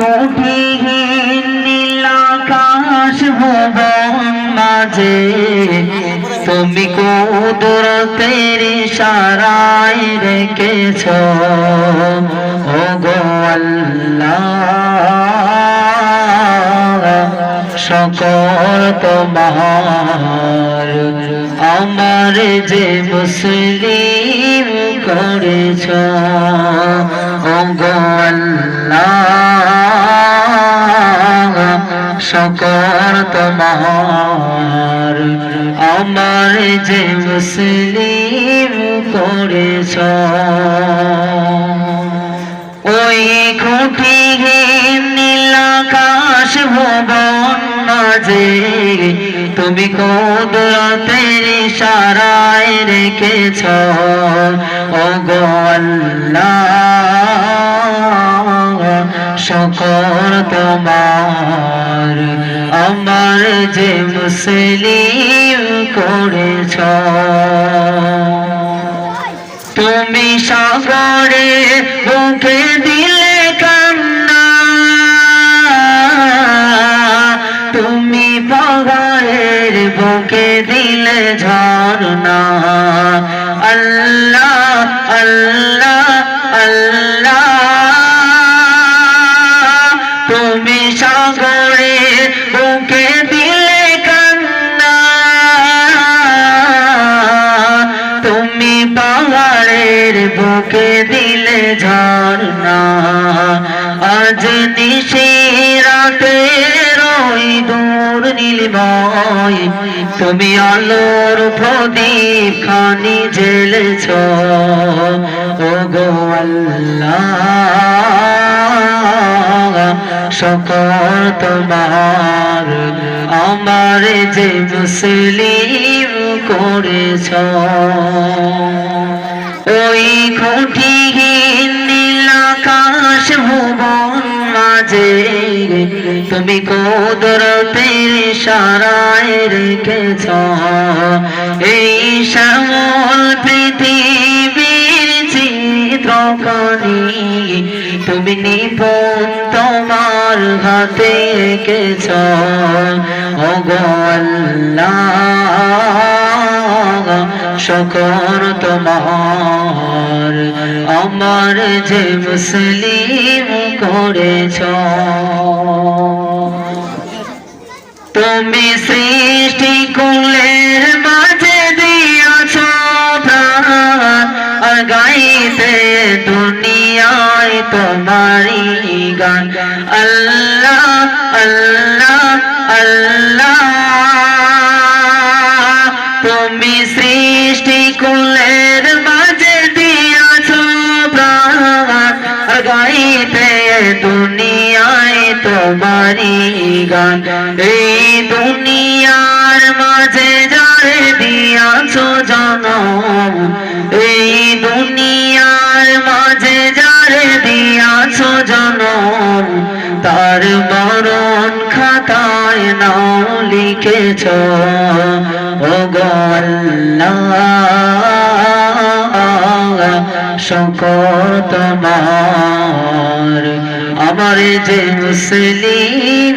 কোটিহীন নীলাকাশ ভুবন মাঝে, তুমি কুদরতের সারাই রেখেছ। ও গো আল্লাহ সকল তোমার, আমার যে মুসলিম করেছ। সকল তোমার। আমার যে মুসলিম করেছ ওই খুঁটি তুমি কুদরতের সারায় রেখেছ। ও গো আল্লাহ তোমার। আমার যে মুসলিম করেছ। তুমি সাগরে বুকে দিলে বুকে দিলে ঝর্ণা আল্লাহ আল্লাহ আল্লাহ তুমি সাগরে বুকে দিলে কান্না তুমি পাহাড়ের বুকে দিলে ঝর্ণা আজ নিশি রাতে দূর নীলিময়। তুমি আলোর প্রদীপ খানি জেলেছ ও গো আল্লাহ সকল তোমার আমার যে মুসলিম করেছ। ওই খুঁটিহীন তুমি কোদরতের সারায় রেখেছ। এই শ্যামল পৃথিবীর চিত্রকানি তুমি নিপুণ তোমার হাতে রেখেছ। গো আল্লাহ তোমার, আমার যে মুসলিম করেছ। তুমি সৃষ্টি কুলের মাঝে দিয়াছ প্রাণ আর গাইতে দুনিয়ায় তোমারি গান আল্লাহ আল্লাহ আল্লাহ গান। এই দুনিয়ার মাঝে যারে দিয়াছ জনম, এই দুনিয়ার মাঝে যারে দিয়াছ জনম, তার মরণ খাতায় নাও লিখেছ। ও গল্লা সকল তোমার আমার যে মুসলিম